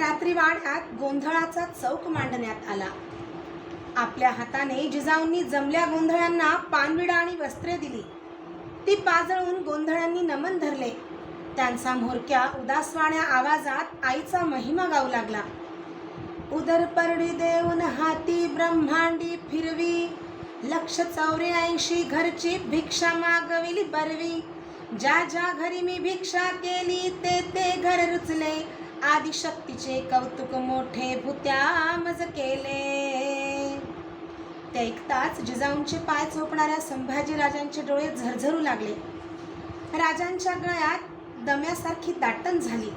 रात्री वाड्यात गोंधळाचा चौक मांडण्यात आला. आपल्या हाताने जिजाऊंनी जमल्या गोंधळांना पानविडा आणि वस्त्रे दिली. ती पाजळून गोंधळांनी नमन धरले. त्यांचा म्होरक्या उदासवाण्या आवाजात आईचा महिमा गाऊ लागला. उदर परडी देऊन हाती ब्रह्मांडी फिरवी लक्ष चौऱ्याऐंशी घरची भिक्षा मागविली बरवी. ज्या ज्या घरी मी भिक्षा केली ते ते घर रुचले. आदिशक्तीचे कौतुक मोठे भूत्यामज केले. ते ऐकताच जिजाऊंचे पाय चोपणाऱ्या संभाजीराजांचे डोळे झरझरू लागले. राजांच्या गळ्यात दम्यासारखी दाटण झाली.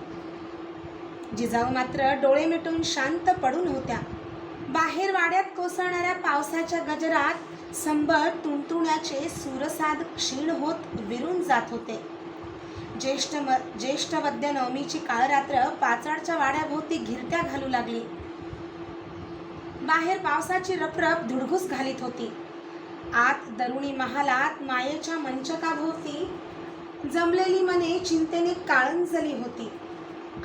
जिजाऊ मात्र डोळे मिटून शांत पडून होत्या. बाहेर वाड्यात कोसळणाऱ्या पावसाच्या गजरात संबळ तुणतुण्याचे सुरसाद क्षीण होत विरून जात होते. ज्येष्ठ म ज्येष्ठ वद्य नवमीची काळरात्र पाचाडच्या वाड्याभोवती घिरट्या घालू लागली. बाहेर पावसाची रपरप धुडघूस घालीत होती. आत दरुणी महालात मायेच्या मंचकाभोवती जमलेली मने चिंतेने काळंजली होती.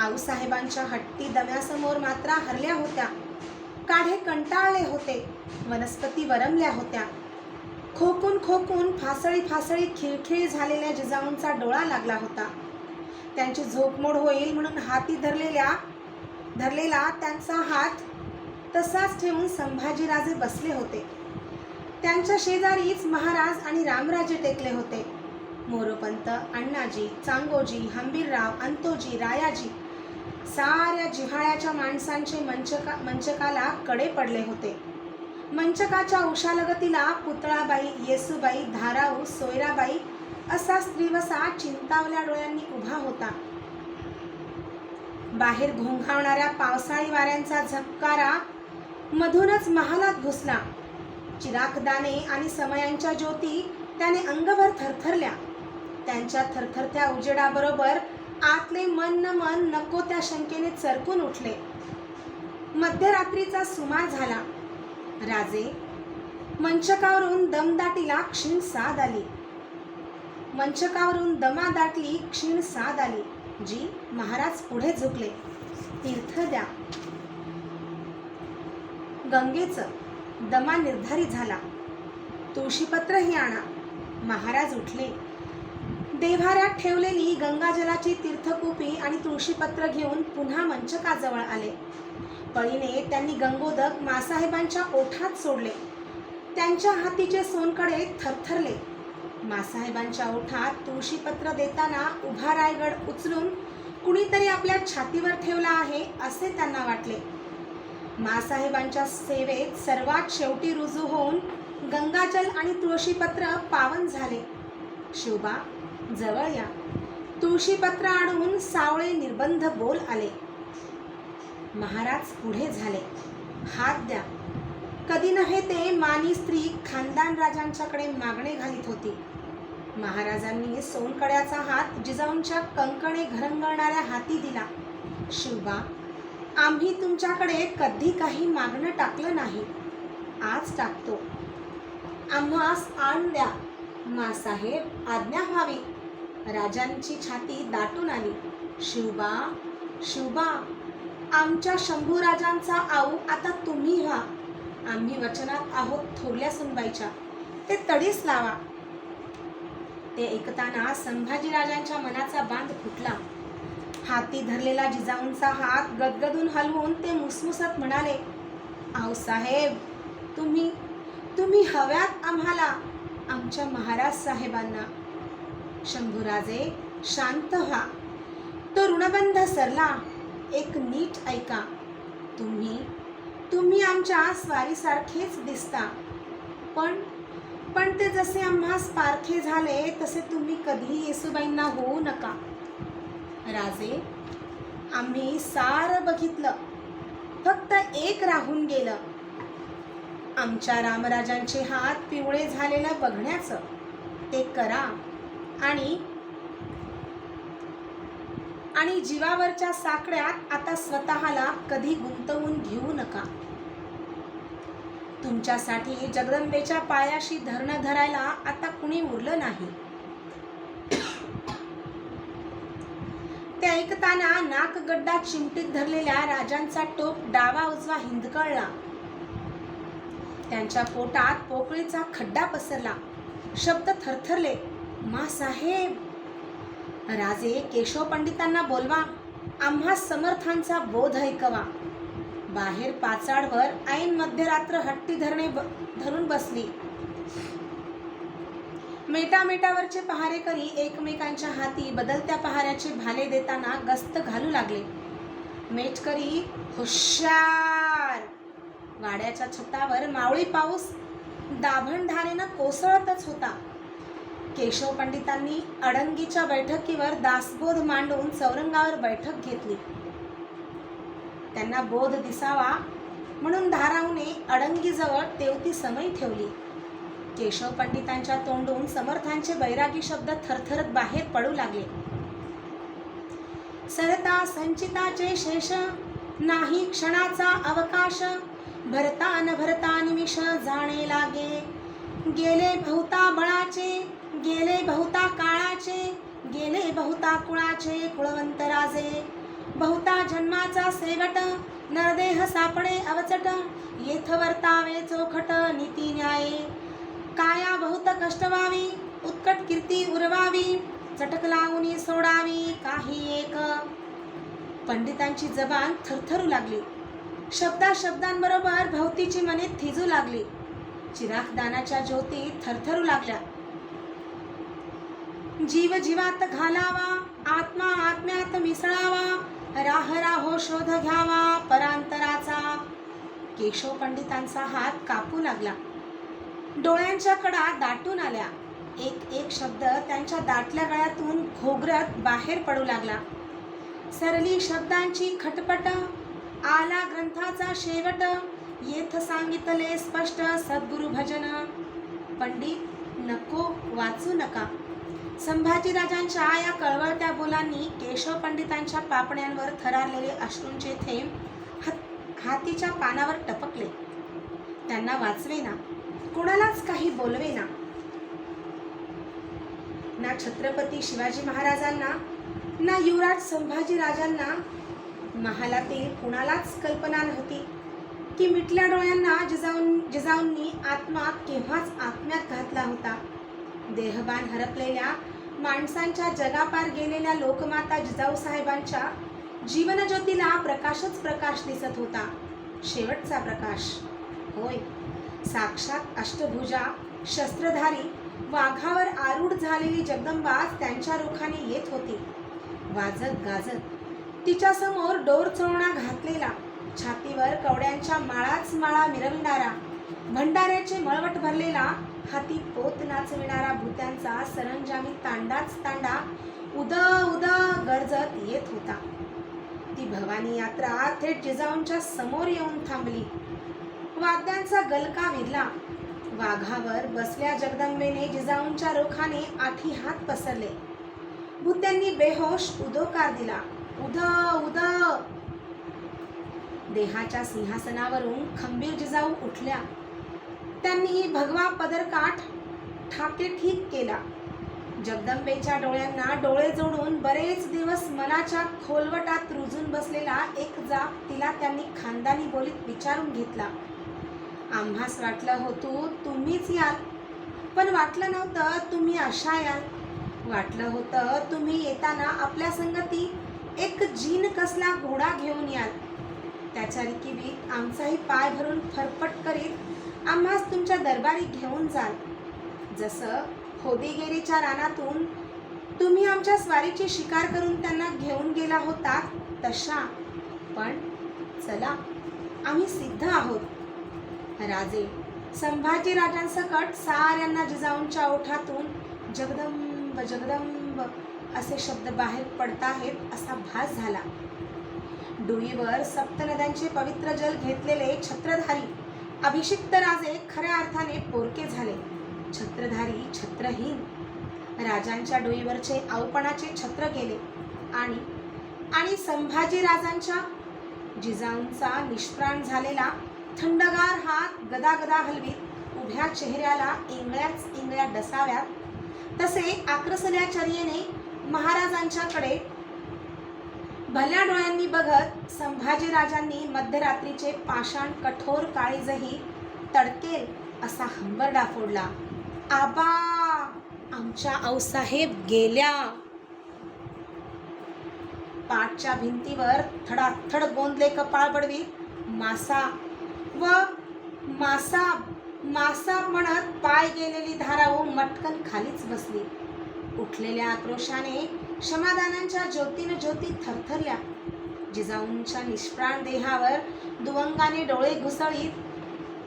आऊसाहेबांच्या हट्टी दम्यासमोर मात्रा हरल्या होत्या. काढे कंटाळले होते. वनस्पती वरमल्या होत्या. खोकून खोकून फासळी फासळी खिळखिळी झालेल्या जिजाऊंचा डोळा लागला होता. त्यांची झोपमोड होईल म्हणून हाती धरलेल्या धरलेला त्यांचा हात तसाच ठेवून संभाजीराजे बसले होते. त्यांच्या शेजारीच महाराज आणि रामराजे टेकले होते. मोरोपंत अण्णाजी चांगोजी हंबीरराव अंतोजी रायाजी साऱ्या जिव्हाळ्याच्या माणसांचे मंचका मंचकाला कडे पडले होते. मंचकाच्या उशालगतीला पुतळाबाई येसूबाई धाराऊ सोयराबाई असा स्त्रीवसा चिंतावल्या डोळ्यांनी उभा होता. बाहेर घोंघावणाऱ्या पावसाळी वाऱ्यांचा झपकारा मधूनच महालात घुसला. चिरागदाने आणि समयांच्या ज्योती त्याने अंगभर थरथरल्या. त्यांच्या थरथरत्या उजेडाबरोबर आतले मन न मन नको त्या शंकेने चरकून उठले. मध्यरात्रीचा सुमार झाला. राजे मंचकावरून दमदाटीला क्षीण साद आली. मंचकावरून दमा दाटली क्षीण साद आली जी महाराज पुढे झुकले. तीर्थ द्या. गंगेचं दमा निर्धारित झाला. तुळशीपत्रही आणा. महाराज उठले. देव्हाऱ्यात ठेवलेली गंगाजलाची तीर्थकोपी आणि तुळशीपत्र घेऊन पुन्हा मंचकाजवळ आले. पळीने त्यांनी गंगोदक मासाहेबांच्या ओठात सोडले. त्यांच्या हातीचे सोनकडे थरथरले. मासाहेबांच्या ओठात तुळशीपत्र देताना उभा रायगड उचलून कुणीतरी आपल्या छातीवर ठेवला आहे असे त्यांना वाटले. मासाहेबांच्या सेवेत सर्वात शेवटी रुजू होऊन गंगाजल आणि तुळशीपत्र पावन झाले. शिवबा जवळ या. तुळशीपत्र आणून सावळे निर्बंध बोल आले. महाराज पुढे झाले. हात द्या. कधी नव्हे ते मानी स्त्री खानदान राजांच्याकडे मागणे घालीत होती. महाराजांनी सोनकड्याचा हात जिजाऊंच्या कंकणे घरंगळणाऱ्या हाती दिला. शिवबा आम्ही तुमच्याकडे कधी काही मागणं टाकलं नाही. आज टाकतो. आम्हास आण द्या. मासाहेब आज्ञा व्हावी. राजांची छाती दाटून आली. शिवबा शिवबा आमच्या शंभूराजांचा आऊ आता तुम्ही व्हा आम्ही वचनात आहोत थोरल्या सुनबाईच्या ते तडीस लावा. ते ऐकताना संभाजीराजांच्या मनाचा बांध फुटला. हाती धरलेला जिजाऊंचा हात गदगदून हलवून ते मुसमुसत म्हणाले आऊसाहेब तुम्ही तुम्ही हव्यात आम्हाला आमच्या महाराज साहेबांना. शंभूराजे शांत व्हा. तो ऋणबंध सरला. एक नीट ऐका. तुम्ही तुम्ही आमच्या स्वारीसारखेच दिसता. पण पण ते जसे आम्हा पारखे झाले तसे तुम्ही कधीही येसूबाईंना होऊ नका. राजे आम्ही सारं बघितलं. फक्त एक राहून गेलं. आमच्या रामराजांचे हात पिवळे झालेलं बघण्याचं. ते करा आणि आणि जीवावरच्या साकड्यात आता स्वतःला कधी गुंतवून घेऊ नका. तुमच्यासाठी जगदंबेच्या पायाशी धरणं धरायला आता कुणी उरलं नाही. ते ऐकताना नाकगड्डा चिमटीत धरलेल्या राजांचा टोप डावा उजवा हिंदकळला. त्यांच्या पोटात पोकळीचा खड्डा पसरला. शब्द थरथरले मा साहेब राजे केशव पंडितांना बोलवा आम्हा समर्थांचा बोध ऐकवा. बाहेर पाचाडवर ऐन मध्यरात्र हट्टी धरणे ब- धरून बसली. मेटामेटावरचे पहारेकरी एकमेकांच्या हाती बदलत्या पहाऱ्याचे भाले देताना गस्त घालू लागले. मेटकरी हुशार! वाड्याच्या छतावर मावळी पाऊस दाभणधारेनं कोसळतच होता. केशव पंडितांनी अडंगीच्या बैठकीवर दासबोध मांडून चौरंगावर बैठक घेतली. त्यांना बोध दिसावा म्हणून धारावने अडंगीजवळ तेवती समई ठेवली. केशव पंडितांच्या तोंडून समर्थांचे बैरागी शब्द थरथरत बाहेर पडू लागले. सरता संचिताचे शेष नाही क्षणाचा अवकाश भरता न भरता निमिष जाणे लागे. गेले बहुता बळाचे गेले बहुता काळाचे गेले बहुता कुळाचे कुळवंत राजे. बहुता जन्माचा सेवट नरदेह सापडे अवचट येथ वर्तावे चोखट नीती न्याये. काया बहुत कष्ट व्हावी उत्कट कीर्ती उरवावी चटक लावून सोडावी काही एक. पंडितांची जबान थरथरू लागली. शब्दा शब्दांबरोबर भवतीची मने थिजू लागली. चिराखदानाच्या ज्योती थरथरू लागल्या. जीव जीवात घालावा आत्मा आत्म्यात मिसळावा राह राहो शोध घ्यावा परांतराचा. केशव पंडितांचा हात कापू लागला. डोळ्यांच्या कडा दाटून आल्या. एक एक शब्द त्यांच्या दाटल्या गळ्यातून घोगरत बाहेर पडू लागला. सरली शब्दांची खटपट आला ग्रंथाचा शेवट येथ सांगितले स्पष्ट सद्गुरु भजन. पंडित नको वाचू नका. संभाजीराजांच्या या कळवळत्या बोलांनी केशव पंडितांच्या पापण्यांवर थरारलेले अश्रूंचे थेंब हात हातीच्या पानावर टपकले. त्यांना वाचवेना. कोणालाच काही बोलवेना. ना छत्रपती शिवाजी महाराजांना ना युवराज संभाजीराजांना महालातील कुणालाच कल्पना नव्हती. की मिटल्या डोळ्यांना जिजाऊन जिजाऊंनी आत्मा केव्हाच आत्म्यात घातला होता? देहबान हरपलेल्या माणसांच्या जगापार गेलेल्या लोकमाता जिजाऊ साहेबांच्या जीवनज्योतीला प्रकाशच प्रकाश दिसत होता. शेवटचा प्रकाश. होय. साक्षात अष्टभुजा शस्त्रधारी वाघावर आरूढ झालेली जगदंबाच त्यांच्या रुखाने येत होती. वाजत गाजत तिच्यासमोर डोर चोळणा घातलेला. छातीवर कवड्यांच्या माळाच माळा मिरविणारा भंडाऱ्याचे मळवट भरलेला हाती पोत नाचविणारा भूत्यांचा सरंजामी तांडाच तांडा उद उद गरजत येत होता. ती भवानी यात्रा थेट जिजाऊंच्या समोर येऊन थांबली. वाद्यांचा गलका विरला. वाघावर बसल्या जगदंबेने जिजाऊंच्या रोखाने आठी हात पसरले. भूत्यांनी बेहोश उदोकार दिला. उद उद देहाच्या सिंहासनावरून खंबीर जिजाऊ उठल्या. त्यांनी भगवा पदरकाठ ठाके ठीक केला. जगदंबेच्या डोळ्यांना डोळे जोडून बरेच दिवस मनाच्या खोलवटात रुजून बसलेला एक जाप तिला त्यांनी खानदानी बोलीत विचारून घेतला. आम्हास वाटलं होतो तुम्हीच याल पण वाटलं नव्हतं तुम्ही अशा याल. वाटलं होतं तुम्ही येताना आपल्या संगती एक जीन कसला घोडा घेऊन याल. त्याच्या रिकिबीत आमचाही पाय भरून फरफट करीत आम्हास तुमच्या दरबारी घेऊन जाल. जसं होदीगेरीच्या रानातून तुम्ही आमच्या स्वारीची शिकार करून त्यांना घेऊन गेला होता तशा. पण चला आम्ही सिद्ध आहोत. राजे संभाजी राजांसकट साऱ्यांना जिजाऊंच्या ओठातून जगदंब जगदंब असे शब्द बाहेर पडताहेत असा भास झाला. डोईवर सप्तनद्यांचे पवित्र जल घेतलेले छत्रधारी अभिषिक्त राजे खऱ्या अर्थाने पोरके झाले. छत्रधारी छत्रहीन. राजांच्या डोईवरचे आवपणाचे छत्र गेले. आणि आणि संभाजी राजांच्या जिजाऊंचा निष्प्राण झालेला थंडगार हात गदागदा हलवीत उभ्या चेहऱ्याला इंगळ्याच इंगळ्या डसाव्यात तसे आक्रसल्या चर्येने महाराजांच्याकडे भल्या डोळ्यांनी बघत संभाजीराजांनी मध्यरात्रीचे पाषाण कठोर काळीजही तडकेल असा हंबरडा फोडला आबा आमच्या आऊसाहेब गेल्या. पाठच्या भिंतीवर थडाथड गोंदले कपाळ बडवी मासा व मासा मासा म्हणत पाय गेलेली धाराऊ मटकन खालीच बसली. उठलेल्या आक्रोशाने क्षमादानांच्या ज्योतीनं ज्योती थरथरल्या. जिजाऊंच्या निष्प्राण देहावर दुवंगाने डोळे घुसळीत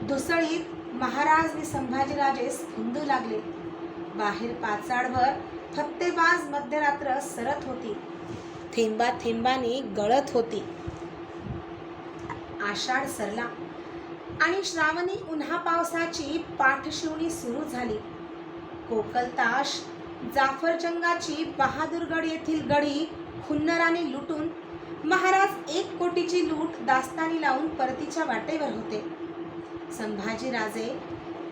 धुसळीत महाराज नि संभाजीराजे हिंदू लागले. बाहेर पाचाडवर फत्तेबाज मध्यरात्र सरत होती. थेंबा थेंबाने गळत होती. आषाढ सरला आणि श्रावणी उन्हा पावसाची पाठशिवणी सुरू झाली. कोकलताश जाफरजंगाची बहादूरगड येथील गडी हुन्नराने लुटून महाराज एक कोटीची लूट दास्तानी लावून परतीच्या वाटेवर होते. संभाजीराजे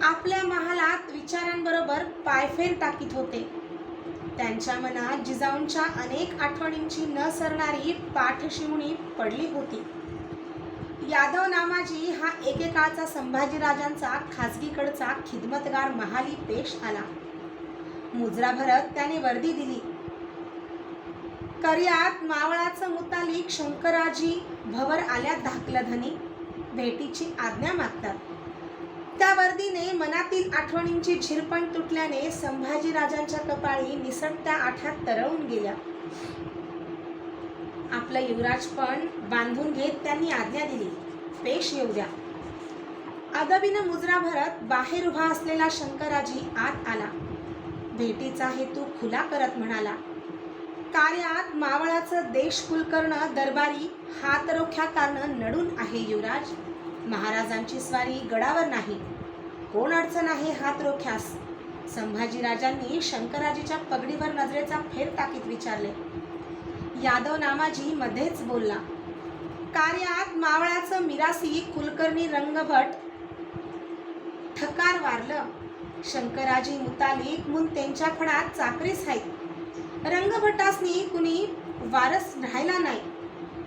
आपल्या महालात विचारांबरोबर पायफेर टाकीत होते. त्यांच्या मनात जिजाऊंच्या अनेक आठवणींची न सरणारी पाठशिवणी पडली होती. यादव नामाजी हा एकेकाळचा संभाजीराजांचा खाजगीकडचा खिदमतगार महाली पेश आला. मुजरा भरत त्याने वर्दी दिली. कर्यात मावळाचं मुतालिक शंकराजी भवर आल्या धाकलं धनी भेटीची आज्ञा मागतात. त्या वर्दीने मनातील आठवणींची झिरपण तुटल्याने संभाजीराजांच्या कपाळी निसटत्या आठात तरळून गेल्या. आपलं युवराजपण बांधून घेत त्यांनी आज्ञा दिली पेश येऊ द्या. अदबीनं मुजरा भरत बाहेर उभा असलेला शंकराजी आत आला. भेटीचा हेतू खुला करत म्हणाला. कार्यात मावळाचं देश कुलकर्ण दरबारी हातरोख्या कारण नडून आहे युवराज. महाराजांची स्वारी गडावर नाही. कोण अडचण आहे हातरोख्यास? संभाजीराजांनी शंकराजीच्या पगडीवर नजरेचा फेर टाकीत विचारले. यादव नामाजी मध्येच बोलला. कार्यात मावळाचं मिरासी कुलकर्णी रंगभट ठकार वारलं. शंकराजी मुतालिक म्हणून त्यांच्या फडात चाकरीस आहेत. रंगभटासनी कुणी वारस राहिला नाही.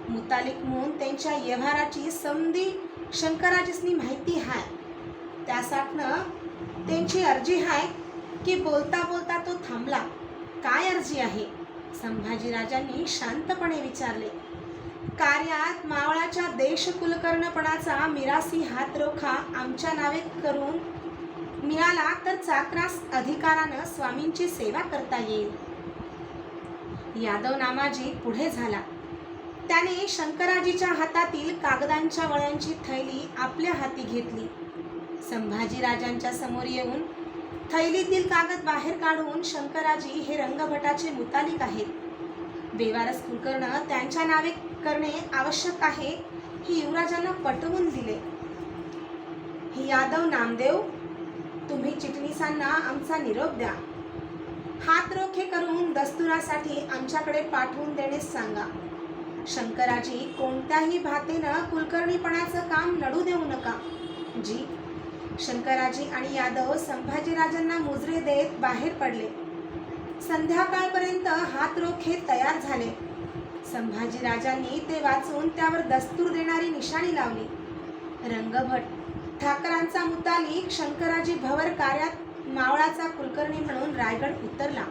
मुतालिक म्हणून त्यांच्या व्यवहाराची समधी शंकराजीसनी माहिती हाय. त्यासाठनं त्यांची अर्जी हाय की बोलता बोलता तो थांबला. काय अर्जी आहे? संभाजीराजांनी शांतपणे विचारले. कार्यात मावळाच्या देशकुलकर्णपणाचा मिरासी हातरोखा आमच्या नावे करून मिळाला तर चाकरास अधिकारानं स्वामींची सेवा करता येईल. यादव नामाजी पुढे झाला. त्याने शंकराजीच्या हातातील कागदांच्या वळ्यांची थैली आपल्या हाती घेतली. संभाजीराजांच्या समोर येऊन थैलीतील कागद बाहेर काढून शंकराजी हे रंगभटाचे मुतालिक आहेत. बेवारस कुलकर्ण त्यांच्या नावे करणे आवश्यक आहे ही युवराजांना पटवून दिले. ही यादव नामदेव तुम्ही चिटणीसांना आमचा निरोप द्या. हात रोखे करून दस्तुरासाठी आमच्याकडे पाठवून देणे सांगा. शंकराजी कोणत्याही भातेनं कुलकर्णीपणाचं काम नडू देऊ नका. जी. शंकराजी आणि यादव संभाजीराजांना मुजरे देत बाहेर पडले. संध्याकाळपर्यंत हात रोखे तयार झाले. संभाजीराजांनी ते वाचून त्यावर दस्तूर देणारी निशाणी लावली. रंगभट ठाकरांचा मुतालिक शंकराजी भवर कार्यात मावळाचा कुलकर्णी म्हणून रायगड उतरला.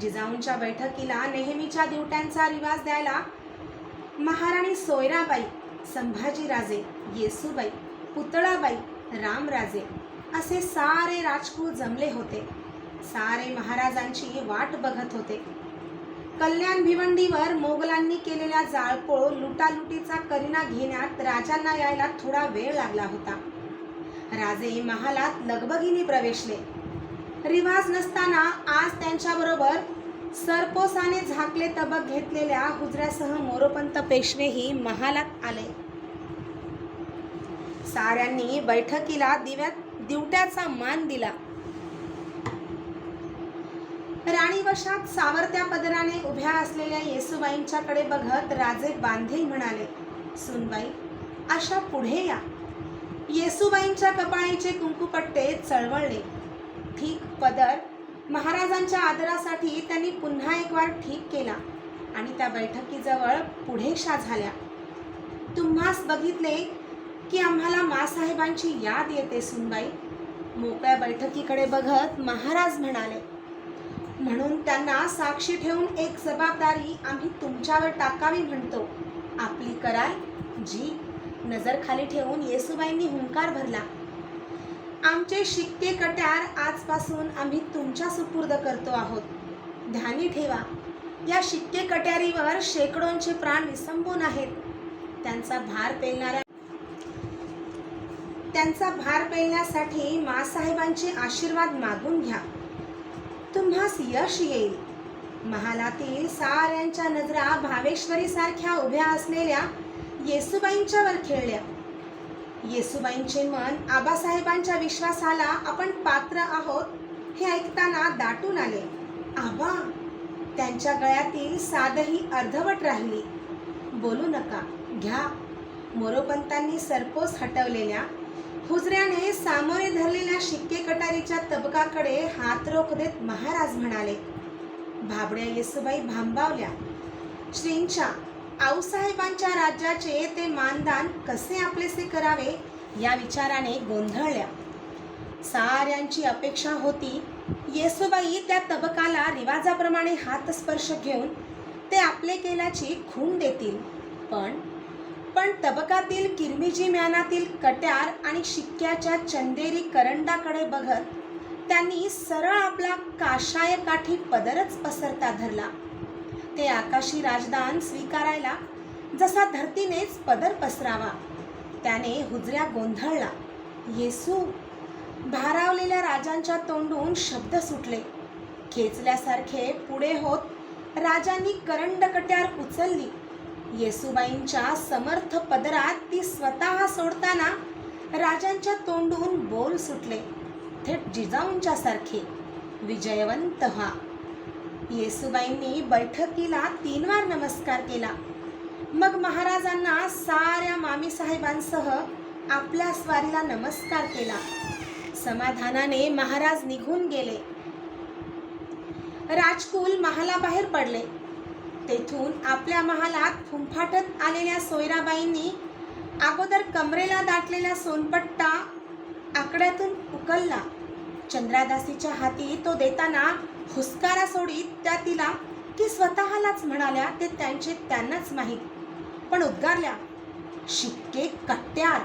जिजाऊंच्या बैठकीला नेहमीच्या दिवट्यांचा रिवाज द्यायला महाराणी सोयराबाई संभाजीराजे येसूबाई पुतळाबाई रामराजे असे सारे राजपूत जमले होते. सारे महाराजांची वाट बघत होते. कल्याण भिवंडीवर मोगलांनी केलेल्या जाळपोळ लुटालुटीचा करिना घेण्यात राजांना यायला थोडा वेळ लागला होता. राजे महालात लगबगीने प्रवेशले. रिवाज नसताना आज त्यांच्याबरोबर सरपोसाने झाकले तबक घेतलेल्या हुजऱ्यासह मोरोपंत पेशवेही महालात आले. साऱ्यांनी बैठकीला दिव्यात दिवट्याचा मान दिला. राणीवशात सावरत्या पदराने उभ्या असलेल्या येसुबाईंच्याकडे बघत राजे बांधील म्हणाले सुनबाई अशा पुढे या. येसुबाईंच्या कपाळीचे कुंकुपट्टे चळवळले. ठीक पदर महाराजांच्या आदरासाठी त्यांनी पुन्हा एक वार ठीक केला आणि त्या बैठकीजवळ पुढेशा झाल्या. तुम्हास बघितले की आम्हाला मासाहेबांची याद येते सुनबाई. मोकळ्या बैठकीकडे बघत महाराज म्हणाले म्हणून त्यांना साक्षी ठेवून एक जबाबदारी आम्ही तुमच्यावर टाकावी म्हणतो. आपली कराल जी नजर खाली ठेवून येसुबाईंनी हुंकार भरला. आमचे शिक्के कट्यार आजपासून आम्ही तुमच्या सुपूर्द करतो आहोत. ध्यानी ठेवा. या शिक्के कट्यारीवर शेकडोंचे प्राण विसंबून आहेत. त्यांचा भार पेलणाऱ्या त्यांचा भार पेलण्यासाठी मासाहेबांचे आशीर्वाद मागून घ्या. तुम्हास यश येईल. महालातील साऱ्यांच्या नजरा भावेश्वरी सारख्या उभ्या असलेल्या येसुबाईंच्यावर खेळल्या. येसुबाईंचे मन आबासाहेबांच्या विश्वासाला आपण पात्र आहोत हे ऐकताना दाटून आले. आबा त्यांच्या गळ्यातील साधही अर्धवट राहिली. बोलू नका घ्या. मोरोपंतांनी सरपोस हटवलेल्या हुजऱ्याने सामोरे धरलेल्या शिक्के कटारीच्या तबकाकडे हात रोख देत महाराज म्हणाले भाबड्या येसुबाई भांबावल्या. श्रींच्या आऊसाहेबांच्या राज्याचे ते मानदान कसे आपलेसे करावे या विचाराने गोंधळल्या. साऱ्यांची अपेक्षा होती येसुबाई त्या तबकाला रिवाजाप्रमाणे हातस्पर्श घेऊन ते आपले केल्याची खूण देतील. पण पण तबकातील किरमिजी म्यानातील कट्यार आणि शिक्क्याच्या चंदेरी करंडाकडे बघत त्यांनी सरळ आपला काशाय काठी पदरच पसरता धरला. ते आकाशी राजदान स्वीकारायला जसा धरतीनेच पदर पसरावा त्याने हुजऱ्या गोंधळला. येसू भारावलेल्या राजांच्या तोंडून शब्द सुटले. खेचल्यासारखे पुढे होत राजांनी करंडकट्यार उचलली. येसुबाईंच्या समर्थ पदरात ती स्वतः सोडताना राजांच्या तोंडून बोल सुटले. थेट जिजाऊंच्या सारखे. विजयवंत व्हा येसुबाईंनी बैठकीला तीन वार नमस्कार केला. मग महाराजांना साऱ्या मामीसाहेबांसह आपल्या स्वारीला नमस्कार केला. समाधानाने महाराज निघून गेले. राजकुल महालाबाहेर पडले. तेथून आपल्या महालात फुंफाटत आलेल्या सोयराबाईंनी अगोदर कमरेला दाटलेला सोनपट्टा आकड्यातून उकलला. चंद्रादासीच्या हाती तो देताना हुस्कारा सोडीत त्या तिला की स्वतःलाच म्हणाल्या ते त्यांचे त्यांनाच माहीत. पण उद्गारल्या शिक्के कट्ट्यार